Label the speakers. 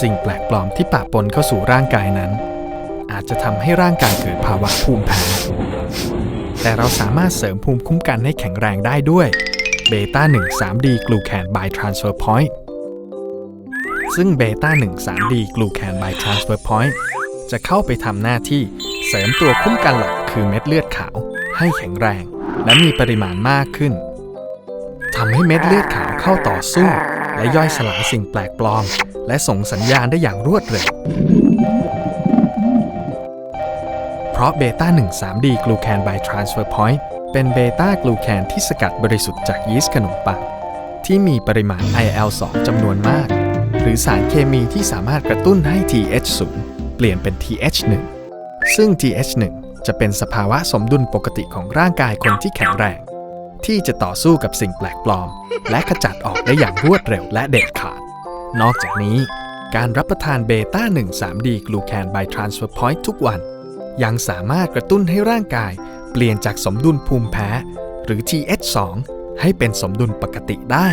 Speaker 1: สิ่งแปลกปลอมที่ปะปนเข้าสู่ร่างกายนั้น อาจจะทำให้ร่างกายเกิดภาวะภูมิแพ้ แต่เราสามารถเสริมภูมิคุ้มกันให้แข็งแรงได้ด้วยเบต้า1 3 d กลูแคน by transfer point ซึ่งเบต้า1 3 d กลูแคน by transfer point จะเข้าไปทำหน้าที่เสริมตัวคุ้มกันหลักคือเม็ดเลือดขาวให้แข็งแรงและมีปริมาณมากขึ้นทำให้เม็ดเลือดขาวเข้าต่อสู้ และย่อยสลายสิ่งแปลกปลอม และส่งสัญญาณได้อย่างรวดเร็ว เพราะเบต้า 1 3 d กลูแคน by transfer point เป็นเบต้ากลูแคนที่สกัดบริสุทธิ์จากยีสต์ขนมปังที่มีปริมาณ IL-2 จำนวนมาก หรือสารเคมีที่สามารถกระตุ้นให้ TH0 เปลี่ยนเป็น TH1 ซึ่ง TH1 จะเป็นสภาวะสมดุลปกติของร่างกายคนที่แข็งแรง ที่จะต่อสู้กับสิ่งแปลกปลอม และขจัดออกได้อย่างรวดเร็วและเด็ดขาด นอกจากนี้ การรับประทานเบต้า1 3 d กลูแคน by transfer point ทุกวัน ยังสามารถกระตุ้นให้ร่างกาย เปลี่ยนจากสมดุลภูมิแพ้ หรือ TH2 ให้เป็นสมดุลปกติได้